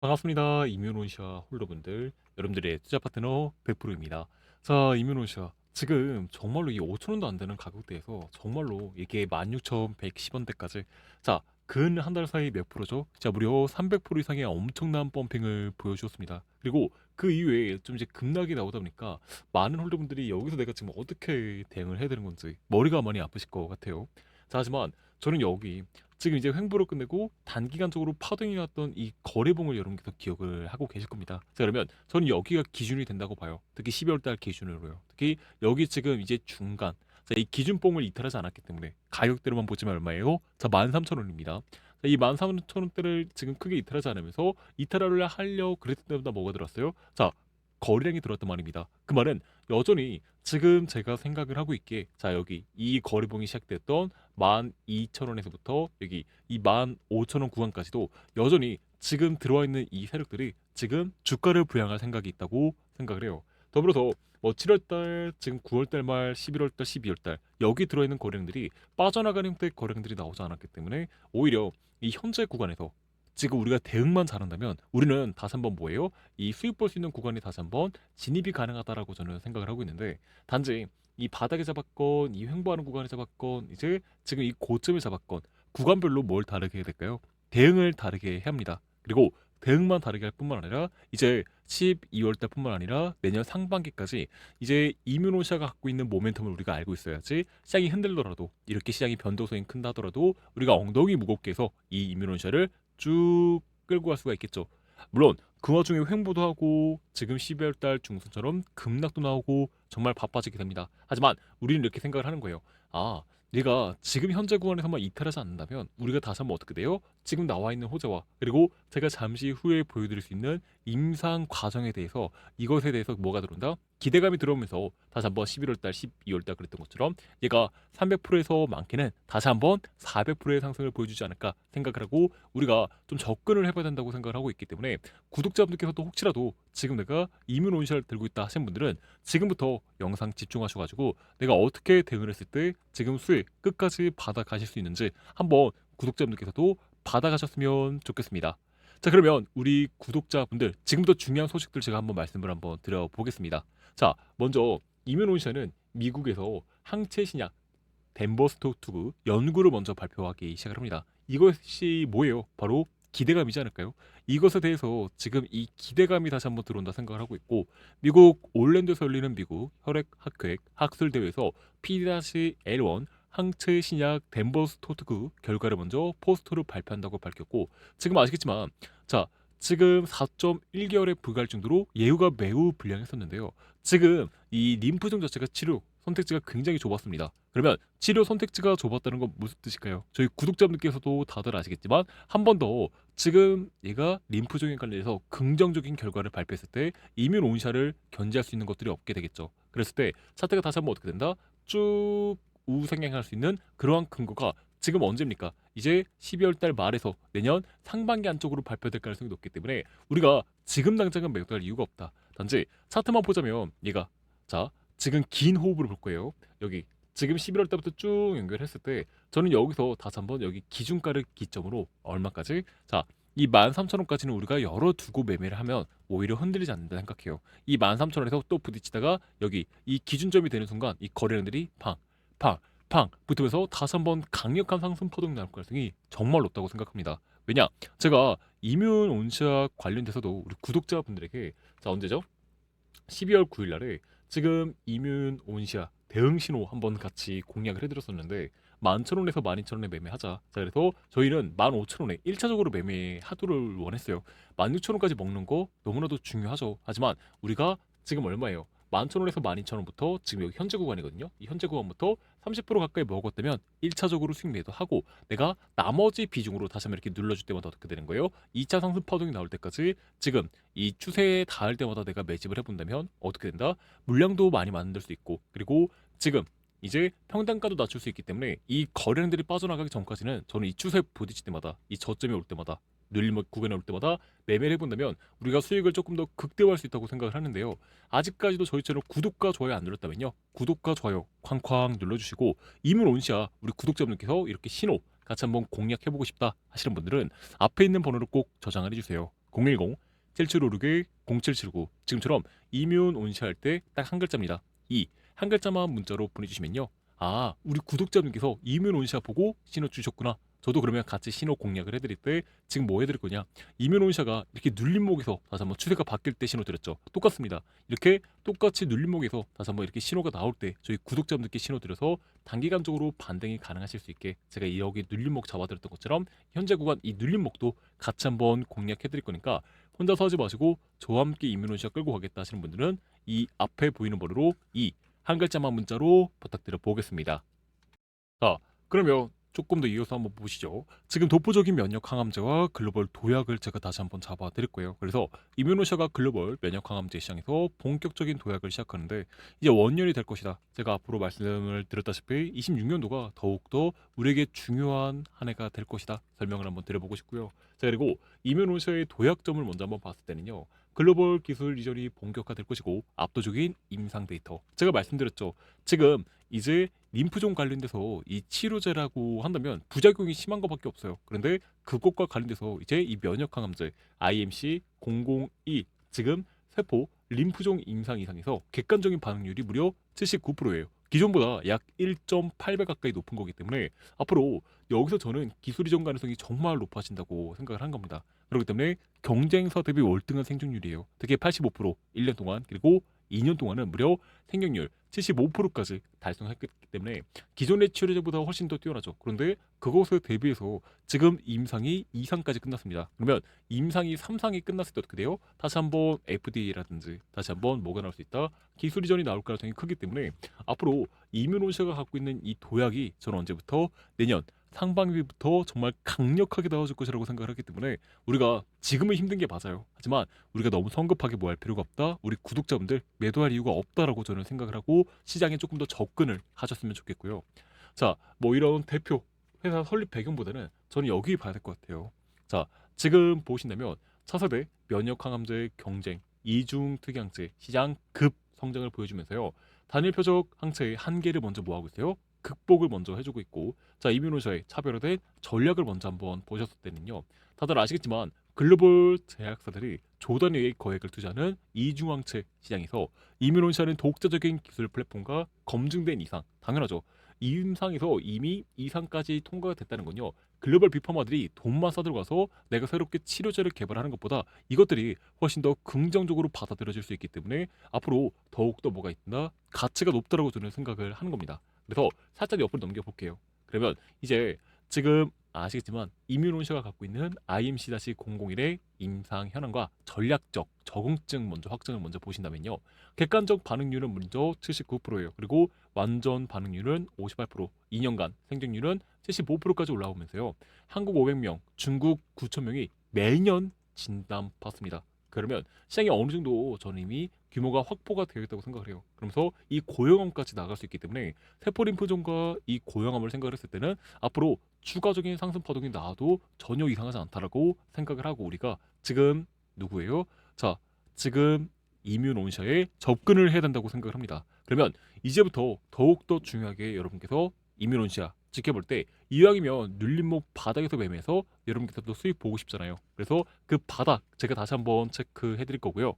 반갑습니다. 이뮤노시아 홀더분들, 여러분들의 투자 파트너 100%입니다. 자, 이뮤노시아. 지금 정말로 이 5천원도 안 되는 가격대에서 정말로 이게 16,110원대까지 자, 근 한 달 사이 몇 프로죠? 자, 무려 300% 이상의 엄청난 펌핑을 보여주었습니다. 그리고 그 이외에 좀 이제 급락이 나오다 보니까 많은 홀더분들이 여기서 내가 지금 어떻게 대응을 해야 되는 건지 머리가 많이 아프실 것 같아요. 자, 하지만 저는 여기 지금 이제 횡보를 끝내고 단기간적으로 파동이 났던 이 거래봉을 여러분께서 기억을 하고 계실 겁니다. 자, 그러면 저는 여기가 기준이 된다고 봐요. 특히 12월 달 기준으로요. 특히 여기 지금 이제 중간 자, 이 기준봉을 이탈하지 않았기 때문에 가격대로만 보시면 얼마예요? 자, 13,000원입니다. 자, 이 13,000원대를 지금 크게 이탈하지 않으면서 이탈을 하려 그랬을 때보다 뭐가 들었어요? 자, 거래량이 들었단 말입니다. 그 말은 여전히 지금 제가 생각을 하고 있기에 자 여기 이 거래봉이 시작됐던 12,000원에서부터 여기 이 15,000원 구간까지도 여전히 지금 들어와 있는 이 세력들이 지금 주가를 부양할 생각이 있다고 생각을 해요. 더불어서 뭐 7월달, 지금 9월달 말, 11월달, 12월달 여기 들어있는 거래량들이 빠져나가는 형태의 거래량들이 나오지 않았기 때문에 오히려 이 현재 구간에서 지금 우리가 대응만 잘한다면 우리는 다시 한번 뭐예요? 이 수익 볼 수 있는 구간이 다시 한번 진입이 가능하다라고 저는 생각을 하고 있는데 단지 이 바닥에 잡았건 이 횡보하는 구간에 잡았건 이제 지금 이 고점을 잡았건 구간별로 뭘 다르게 해야 될까요? 대응을 다르게 해야 합니다. 그리고 대응만 다르게 할 뿐만 아니라 이제 12월 달뿐만 아니라 내년 상반기까지 이제 이뮤노시아가 갖고 있는 모멘텀을 우리가 알고 있어야지 시장이 흔들더라도 이렇게 시장이 변동성이 큰다 하더라도 우리가 엉덩이 무겁게 해서 이 이뮤노시아를 쭉 끌고 갈 수가 있겠죠. 물론 그 와중에 횡보도 하고 지금 12월 달 중순처럼 급락도 나오고 정말 바빠지게 됩니다. 하지만 우리는 이렇게 생각을 하는 거예요. 아, 네가 지금 현재 구간에서만 이탈하지 않는다면 우리가 다시 한번 어떻게 돼요? 지금 나와 있는 호재와 그리고 제가 잠시 후에 보여드릴 수 있는 임상 과정에 대해서 이것에 대해서 뭐가 들어온다? 기대감이 들어오면서 다시 한번 11월달, 12월달 그랬던 것처럼 얘가 300%에서 많게는 다시 한번 400%의 상승을 보여주지 않을까 생각을 하고 우리가 좀 접근을 해봐야 된다고 생각을 하고 있기 때문에 구독자분들께서도 혹시라도 지금 내가 이문 온샷을 들고 있다 하신 분들은 지금부터 영상 집중하셔가지고 내가 어떻게 대응을 했을 때 지금 수익 끝까지 받아 가실 수 있는지 한번 구독자분들께서도 받아 가셨으면 좋겠습니다. 자 그러면 우리 구독자분들 지금부터 중요한 소식들 제가 한번 말씀을 한번 드려보겠습니다. 자 먼저 이면온시아는 미국에서 항체 신약 덴버 스토투그 연구를 먼저 발표하기 시작을 합니다. 이것이 뭐예요? 바로 기대감이지 않을까요? 이것에 대해서 지금 이 기대감이 다시 한번 들어온다 생각을 하고 있고 미국 올랜도에서 열리는 미국 혈액 학회액 학술 대회에서 P-L1 항체 신약 덴버스 토트그 결과를 먼저 포스터로 발표한다고 밝혔고 지금 아시겠지만 자 지금 4.1개월의 불갈 정도로 예후가 매우 불량했었는데요. 지금 이 림프종 자체가 치료 선택지가 굉장히 좁았습니다. 그러면 치료 선택지가 좁았다는 건 무슨 뜻일까요? 저희 구독자분들께서도 다들 아시겠지만 한 번 더 지금 얘가 림프종에 관련해서 긍정적인 결과를 발표했을 때 이뮨 온샷을 견제할 수 있는 것들이 없게 되겠죠. 그랬을 때 차트가 다시 한번 어떻게 된다? 쭉 우상향할 수 있는 그러한 근거가 지금 언제입니까? 이제 12월 달 말에서 내년 상반기 안쪽으로 발표될 가능성이 높기 때문에 우리가 지금 당장은 매도할 이유가 없다. 단지 차트만 보자면 얘가 자 지금 긴 호흡을 볼 거예요. 여기 지금 11월 달부터 쭉 연결했을 때 저는 여기서 다시 한번 여기 기준가를 기점으로 얼마까지 자 이 13,000원까지는 우리가 열어두고 매매를 하면 오히려 흔들리지 않는다 생각해요. 이 13,000원에서 또 부딪히다가 여기 이 기준점이 되는 순간 이 거래량들이 팡, 팡, 팡 붙으면서 다시 한번 강력한 상승 파동이 나올 가능성이 정말 높다고 생각합니다. 왜냐? 제가 이뮨 온시아 관련돼서도 우리 구독자분들에게 자 언제죠? 12월 9일 날에 지금 이뮨 온시아 대응 신호 한번 같이 공략을 해드렸었는데 11,000원에서 12,000원에 매매하자. 자 그래서 저희는 15,000원에 1차적으로 매매 하도를 원했어요. 16,000원까지 먹는 거 너무나도 중요하죠. 하지만 우리가 지금 얼마예요? 11,000원에서 12,000원부터 지금 여기 현재 구간이거든요. 이 현재 구간부터 30% 가까이 먹었다면 1차적으로 수익 매도 하고 내가 나머지 비중으로 다시 한번 이렇게 눌러줄 때마다 어떻게 되는 거예요? 2차 상승 파동이 나올 때까지 지금 이 추세에 닿을 때마다 내가 매집을 해본다면 어떻게 된다? 물량도 많이 만들 수 있고 그리고 지금 이제 평단가도 낮출 수 있기 때문에 이 거래량들이 빠져나가기 전까지는 저는 이 추세 부딪힐 때마다 이 저점이 올 때마다 늘림 구간에 올 때마다 매매를 해본다면 우리가 수익을 조금 더 극대화할 수 있다고 생각을 하는데요. 아직까지도 저희 채널 구독과 좋아요 안 눌렀다면요. 구독과 좋아요 쾅쾅 눌러주시고 이문 온시아 우리 구독자분들께서 이렇게 신호 같이 한번 공략해보고 싶다 하시는 분들은 앞에 있는 번호를 꼭 저장을 해주세요. 010 7756에 0779 지금처럼 이면 온시할 때 딱 한 글자입니다. 이 한 글자만 문자로 보내주시면요. 아 우리 구독자분께서 이면 온시아 보고 신호 주셨구나. 저도 그러면 같이 신호 공략을 해드릴 때 지금 뭐 해드릴 거냐? 이면 온시아가 이렇게 눌림목에서 다시 한번 추세가 바뀔 때 신호 드렸죠. 똑같습니다. 이렇게 똑같이 눌림목에서 다시 한번 이렇게 신호가 나올 때 저희 구독자분들께 신호 드려서 단기간적으로 반등이 가능하실 수 있게 제가 여기 눌림목 잡아드렸던 것처럼 현재 구간 이 눌림목도 같이 한번 공략해 드릴 거니까 혼자서 하지 마시고 저와 함께 이민호시아 끌고 가겠다 하시는 분들은 이 앞에 보이는 번호로 이 한 글자만 문자로 부탁드려 보겠습니다. 자 그러면 조금 더 이어서 한번 보시죠. 지금 독보적인 면역 항암제와 글로벌 도약을 제가 다시 한번 잡아 드릴 거예요. 그래서 이뮤노샤가 글로벌 면역 항암제 시장에서 본격적인 도약을 시작하는데 이제 원년이 될 것이다. 제가 앞으로 말씀을 드렸다시피 26년도가 더욱더 우리에게 중요한 한 해가 될 것이다. 설명을 한번 드려보고 싶고요. 자 그리고 이뮤노샤의 도약점을 먼저 한번 봤을 때는요. 글로벌 기술 이전이 본격화될 것이고 압도적인 임상 데이터. 제가 말씀드렸죠. 지금 이제 림프종 관련돼서 이 치료제라고 한다면 부작용이 심한 것밖에 없어요. 그런데 그것과 관련돼서 이제 이 면역 항암제 IMC 002 지금 세포 림프종 임상 이상에서 객관적인 반응률이 무려 79%예요. 기존보다 약 1.8배 가까이 높은 거기 때문에 앞으로 여기서 저는 기술 이전 가능성이 정말 높아진다고 생각을 한 겁니다. 그렇기 때문에 경쟁사 대비 월등한 생존율이에요. 특히 85% 1년 동안 그리고 2년 동안은 무려 생존율 75%까지 달성했기 때문에 기존의 치료제보다 훨씬 더 뛰어나죠. 그런데 그것에 대비해서 지금 임상이 2상까지 끝났습니다. 그러면 임상이 3상이 끝났을 때 어떻게 돼요? 다시 한번 FDA라든지 다시 한번 뭐가 나올 수 있다? 기술 이전이 나올 가능성이 크기 때문에 앞으로 이뮤노시아가 갖고 있는 이 도약이 저는 언제부터 내년 상반기부터 정말 강력하게 나와줄 것이라고 생각을 하기 때문에 우리가 지금은 힘든 게 맞아요. 하지만 우리가 너무 성급하게 뭐 할 필요가 없다. 우리 구독자분들 매도할 이유가 없다라고 저는 생각을 하고 시장에 조금 더 접근을 하셨으면 좋겠고요. 자, 뭐 이런 대표 회사 설립 배경보다는 저는 여기 봐야 될 것 같아요. 자, 지금 보신다면 차세대 면역 항암제 경쟁 이중 특이항체 시장 급 성장을 보여주면서요. 단일 표적 항체의 한계를 먼저 뭐하고 있어요? 극복을 먼저 해주고 있고 자 이뮤노샤의 차별화된 전략을 먼저 한번 보셨을 때는요 다들 아시겠지만 글로벌 제약사들이 조단위의 거액을 투자하는 이중항체 시장에서 이뮤노샤는 독자적인 기술 플랫폼과 검증된 이상 당연하죠 임상에서 이미 이상까지 통과가 됐다는 건요 글로벌 빅파마들이 돈만 싸들어가서 내가 새롭게 치료제를 개발하는 것보다 이것들이 훨씬 더 긍정적으로 받아들여질 수 있기 때문에 앞으로 더욱더 뭐가 있나 가치가 높다라고 저는 생각을 하는 겁니다. 그래서 살짝 옆으로 넘겨 볼게요. 그러면 이제 지금 아시겠지만 이뮤노시아가 갖고 있는 IMC-001의 임상 현황과 전략적 적응증 먼저 확정을 먼저 보신다면요. 객관적 반응률은 먼저 79%예요. 그리고 완전 반응률은 58%, 2년간 생존율은 75%까지 올라오면서요. 한국 500명, 중국 9,000명이 매년 진단 받습니다. 그러면 시장이 어느 정도 저는 이미 규모가 확보가 되어 있다고 생각을 해요. 그러면서 이 고용암까지 나갈 수 있기 때문에 세포림프종과 이 고용암을 생각을 했을 때는 앞으로 추가적인 상승 파동이 나와도 전혀 이상하지 않다라고 생각을 하고 우리가 지금 누구예요? 자, 지금 이뮨 온샤에 접근을 해야 된다고 생각을 합니다. 그러면 이제부터 더욱더 중요하게 여러분께서 이뮨 온샤 지켜볼 때 이왕이면 눌림목 바닥에서 매매해서 여러분께서도 수익 보고 싶잖아요. 그래서 그 바닥 제가 다시 한번 체크해 드릴 거고요.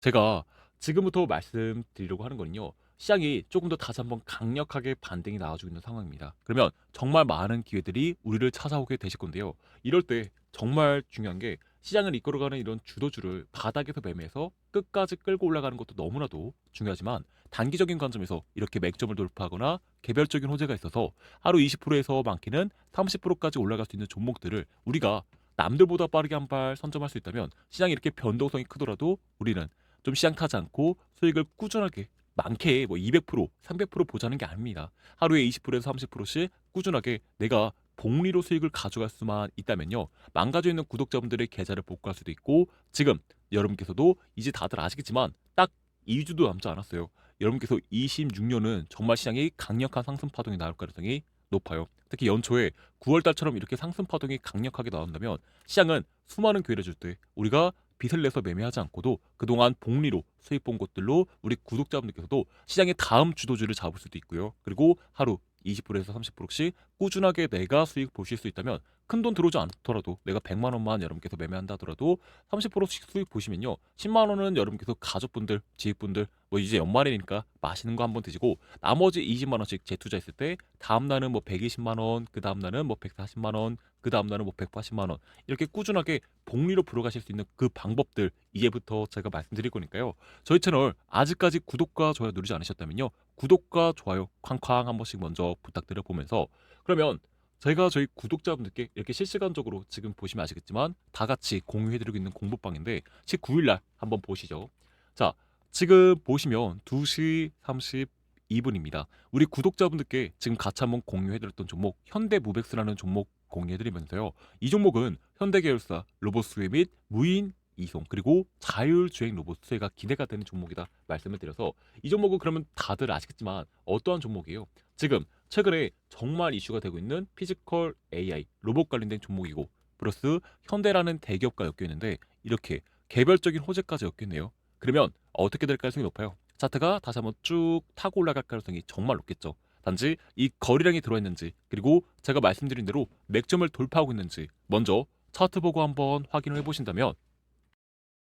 제가 지금부터 말씀드리려고 하는 거는요. 시장이 조금 더 다시 한번 강력하게 반등이 나와주고 있는 상황입니다. 그러면 정말 많은 기회들이 우리를 찾아오게 되실 건데요. 이럴 때 정말 중요한 게 시장을 이끌어가는 이런 주도주를 바닥에서 매매해서 끝까지 끌고 올라가는 것도 너무나도 중요하지만 단기적인 관점에서 이렇게 맥점을 돌파하거나 개별적인 호재가 있어서 하루 20%에서 많게는 30%까지 올라갈 수 있는 종목들을 우리가 남들보다 빠르게 한 발 선점할 수 있다면 시장이 이렇게 변동성이 크더라도 우리는 좀 시장 타지 않고 수익을 꾸준하게 많게 뭐 200%, 300% 보자는 게 아닙니다. 하루에 20%에서 30%씩 꾸준하게 내가 복리로 수익을 가져갈 수만 있다면요. 망가져 있는 구독자분들의 계좌를 복구할 수도 있고 지금 여러분께서도 이제 다들 아시겠지만 딱 2주도 남지 않았어요. 여러분께서 26년은 정말 시장이 강력한 상승 파동이 나올 가능성이 높아요. 특히 연초에 9월 달처럼 이렇게 상승 파동이 강력하게 나온다면 시장은 수많은 기회를 줄 때 우리가 빚을 내서 매매하지 않고도 그동안 복리로 수익 본 것들로 우리 구독자분들께서도 시장의 다음 주도주를 잡을 수도 있고요. 그리고 하루 20%에서 30%씩 꾸준하게 내가 수익 보실 수 있다면 큰 돈 들어오지 않더라도 내가 100만 원만 여러분께서 매매한다 하더라도 30%씩 수익 보시면요. 10만 원은 여러분께서 가족분들, 지인분들 뭐 이제 연말이니까 맛있는 거 한번 드시고 나머지 20만 원씩 재투자했을 때 다음 날은 뭐 120만 원, 그 다음 날은 뭐 140만 원, 그 다음 날은 뭐 180만 원 이렇게 꾸준하게 복리로 불어가실 수 있는 그 방법들 이제부터 제가 말씀드릴 거니까요. 저희 채널 아직까지 구독과 좋아요 누르지 않으셨다면요. 구독과 좋아요 쾅쾅 한 번씩 먼저 부탁드려 보면서 그러면 제가 저희 구독자분들께 이렇게 실시간적으로 지금 보시면 아시겠지만 다 같이 공유해드리고 있는 공부방인데 19일 날 한번 보시죠. 자, 지금 보시면 2시 32분입니다. 우리 구독자분들께 지금 같이 한번 공유해드렸던 종목 현대무백스라는 종목 공유해드리면서요. 이 종목은 현대계열사 로봇 수혜 및 무인 이송 그리고 자율주행 로봇 수혜가 기대가 되는 종목이다 말씀을 드려서 이 종목은 그러면 다들 아시겠지만 어떠한 종목이에요? 지금 최근에 정말 이슈가 되고 있는 피지컬 AI 로봇 관련된 종목이고 플러스 현대라는 대기업과 엮여 있는데 이렇게 개별적인 호재까지 엮여 있네요. 그러면 어떻게 될 가능성이 높아요? 차트가 다시 한번 쭉 타고 올라갈 가능성이 정말 높겠죠. 단지 이 거리량이 들어있는지 그리고 제가 말씀드린 대로 맥점을 돌파하고 있는지 먼저 차트 보고 한번 확인을 해보신다면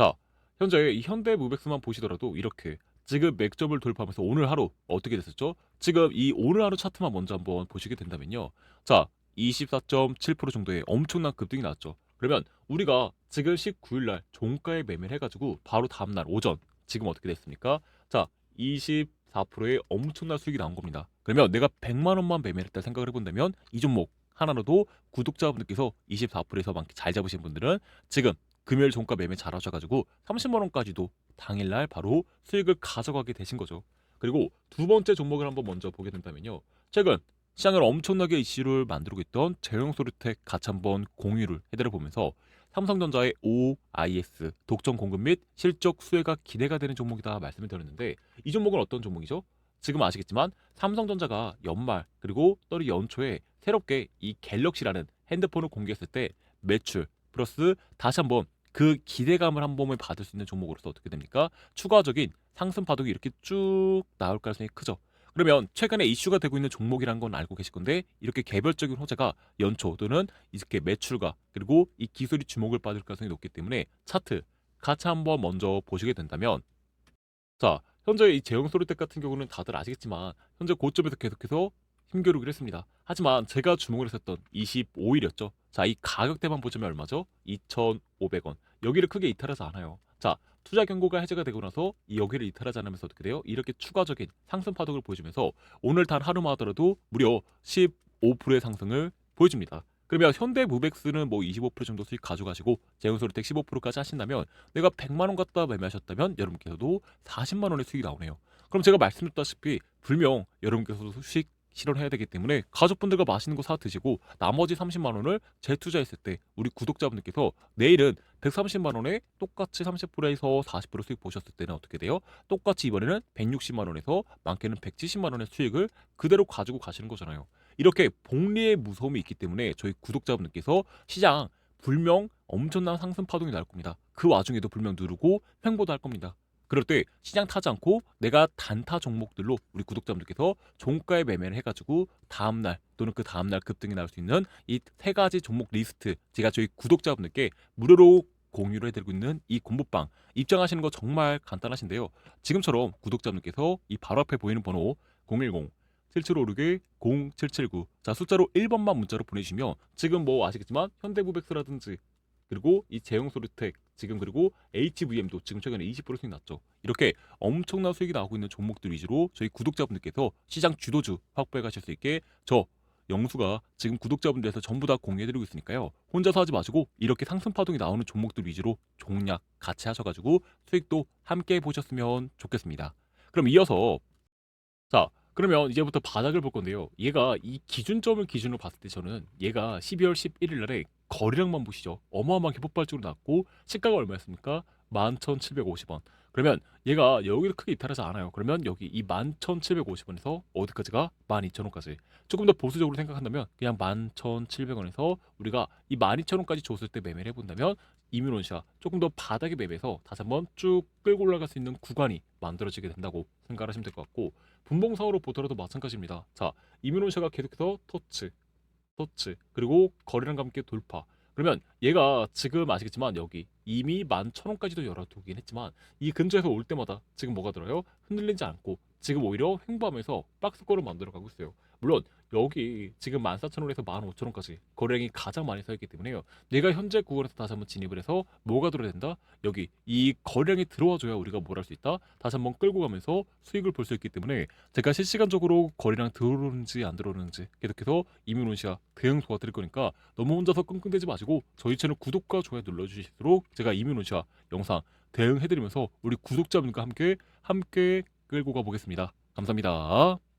자 현재 이 현대 무백스만 보시더라도 이렇게 지금 맥점을 돌파하면서 오늘 하루 어떻게 됐었죠? 지금 이 오늘 하루 차트만 먼저 한번 보시게 된다면요. 자 24.7% 정도의 엄청난 급등이 나왔죠. 그러면 우리가 지금 19일 날 종가에 매매를 해가지고 바로 다음날 오전 지금 어떻게 됐습니까? 자 24%의 엄청난 수익이 나온 겁니다. 그러면 내가 100만 원만 매매를 했다 생각을 해본다면 이 종목 하나로도 구독자분들께서 24%에서 많게 잘 잡으신 분들은 지금 금요일 종가 매매 잘 하셔가지고 30만 원까지도 당일날 바로 수익을 가져가게 되신 거죠. 그리고 두 번째 종목을 한번 먼저 보게 된다면요. 최근 시장을 엄청나게 이슈를 만들고 있던 제형소르텍 같이 한번 공유를 해드려 보면서 삼성전자의 OIS 독점 공급 및 실적 수혜가 기대가 되는 종목이다 말씀을 드렸는데 이 종목은 어떤 종목이죠? 지금 아시겠지만 삼성전자가 연말 그리고 또리 연초에 새롭게 이 갤럭시라는 핸드폰을 공개했을 때 매출 플러스 다시 한번 그 기대감을 한 번을 받을 수 있는 종목으로서 어떻게 됩니까? 추가적인 상승 파동이 이렇게 쭉 나올 가능성이 크죠. 그러면 최근에 이슈가 되고 있는 종목이란 건 알고 계실 건데 이렇게 개별적인 호재가 연초 또는 이렇게 매출과 그리고 이 기술이 주목을 받을 가능성이 높기 때문에 차트 같이 한번 먼저 보시게 된다면 자 현재 이 제형소리텍 같은 경우는 다들 아시겠지만 현재 고점에서 계속해서 힘겨루기를 했습니다. 하지만 제가 주목을 했었던 25일이었죠. 자, 이 가격대만 보자면 얼마죠? 2,500원. 여기를 크게 이탈하지 않아요. 자, 투자 경고가 해제가 되고 나서 이 여기를 이탈하지 않으면서 어떻게 돼요? 이렇게 추가적인 상승 파동을 보여주면서 오늘 단 하루만 하더라도 무려 15%의 상승을 보여줍니다. 그러면 현대 무백스는 뭐 25% 정도 수익 가져가시고 제형소리텍 15%까지 하신다면 내가 100만 원 갖다 매매하셨다면 여러분께서도 40만 원의 수익이 나오네요. 그럼 제가 말씀드렸다시피 불명 여러분께서도 수익 실현해야 되기 때문에 가족분들과 맛있는 거 사 드시고 나머지 30만 원을 재투자했을 때 우리 구독자분들께서 내일은 130만 원에 똑같이 30%에서 40% 수익 보셨을 때는 어떻게 돼요? 똑같이 이번에는 160만 원에서 많게는 170만 원의 수익을 그대로 가지고 가시는 거잖아요. 이렇게 복리의 무서움이 있기 때문에 저희 구독자분들께서 시장 불명 엄청난 상승 파동이 날 겁니다. 그 와중에도 불명 누르고 횡보도 할 겁니다. 그럴 때 시장 타지 않고 내가 단타 종목들로 우리 구독자분들께서 종가에 매매를 해가지고 다음날 또는 그 다음날 급등이 나올 수 있는 이 세 가지 종목 리스트 제가 저희 구독자분들께 무료로 공유를 해드리고 있는 이 공부방 입장하시는 거 정말 간단하신데요. 지금처럼 구독자분들께서 이 바로 앞에 보이는 번호 010 7756에 0779. 자, 숫자로 1번만 문자로 보내주시면 지금 뭐 아시겠지만 현대무백스라든지 그리고 이 제형소리텍 지금 그리고 HVM도 지금 최근에 20% 수익 났죠. 이렇게 엄청난 수익이 나오고 있는 종목들 위주로 저희 구독자분들께서 시장 주도주 확보해 가실 수 있게 저 영수가 지금 구독자분들에서 전부 다 공유해드리고 있으니까요. 혼자서 하지 마시고 이렇게 상승 파동이 나오는 종목들 위주로 종략 같이 하셔가지고 수익도 함께 보셨으면 좋겠습니다. 그럼 이어서 자 그러면 이제부터 바닥을 볼 건데요. 얘가 이 기준점을 기준으로 봤을 때 저는 얘가 12월 11일 날에 거래량만 보시죠. 어마어마하게 폭발적으로 났고 시가가 얼마였습니까? 11,750원. 그러면 얘가 여기를 크게 이탈하지 않아요. 그러면 여기 이 11,750원에서 어디까지가? 12,000원까지. 조금 더 보수적으로 생각한다면 그냥 11,700원에서 우리가 이 12,000원까지 줬을 때 매매를 해본다면 이민원시아 조금 더 바닥에 매매해서 다시 한번 쭉 끌고 올라갈 수 있는 구간이 만들어지게 된다고 생각하시면 될 것 같고 분봉상으로 보더라도 마찬가지입니다. 자, 이민원시아가 계속해서 터치, 터치 그리고 거래량과 함께 돌파 그러면 얘가 지금 아시겠지만 여기 이미 11,000원까지도 열어두긴 했지만 이 근처에서 올 때마다 지금 뭐가 들어요? 흔들리지 않고 지금 오히려 횡보하면서 박스권을 만들어 가고 있어요. 물론 여기 지금 14,000원에서 15,000원까지 거래량이 가장 많이 서 있기 때문에요. 내가 현재 구간에서 다시 한번 진입을 해서 뭐가 들어야 된다? 여기 이 거래량이 들어와줘야 우리가 뭘 할 수 있다? 다시 한번 끌고 가면서 수익을 볼 수 있기 때문에 제가 실시간적으로 거래량 들어오는지 안 들어오는지 계속해서 씨가 대응 도와드릴 거니까 너무 혼자서 끙끙대지 마시고 저희 채널 구독과 좋아요 눌러주실수록 제가 씨와 영상 대응해드리면서 우리 구독자분과 함께 함께 끌고 가보겠습니다. 감사합니다.